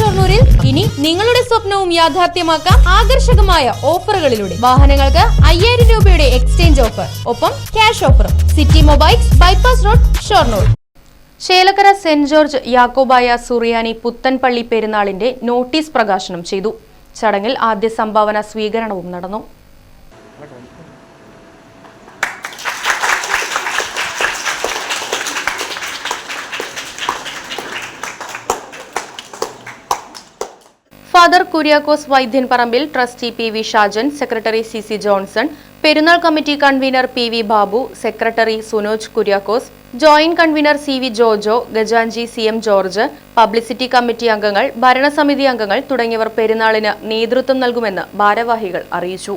ഷൊർണൂരിൽ ഇനി നിങ്ങളുടെ സ്വപ്നവും യാഥാർത്ഥ്യമാക്കാം ആകർഷകമായ ഓഫറുകളിലൂടെ. വാഹനങ്ങൾക്ക് അയ്യായിരം രൂപയുടെ എക്സ്ചേഞ്ച് ഓഫർ ഒപ്പം ക്യാഷ് ഓഫറും. City mobiles bypass road Shoranur. Chelakkara saint George Yakobaya സുറിയാനി പുത്തൻപള്ളി പെരുന്നാളിന്റെ നോട്ടീസ് പ്രകാശനം ചെയ്തു. ചടങ്ങിൽ ആദ്യ സംഭാവന സ്വീകരണവും നടന്നു. Father Kuriakose Vaidyan Parambil trustee P V Shajan secretary C C Johnson പെരുന്നാൾ committee convener P V Babu secretary Sunoj Kuriakose joint convener C V Jojo ഗജാൻജി C M George publicity committee അംഗങ്ങൾ ഭരണസമിതി അംഗങ്ങൾ തുടങ്ങിയവർ പെരുന്നാളിന് നേതൃത്വം നൽകുമെന്ന് ഭാരവാഹികൾ അറിയിച്ചു.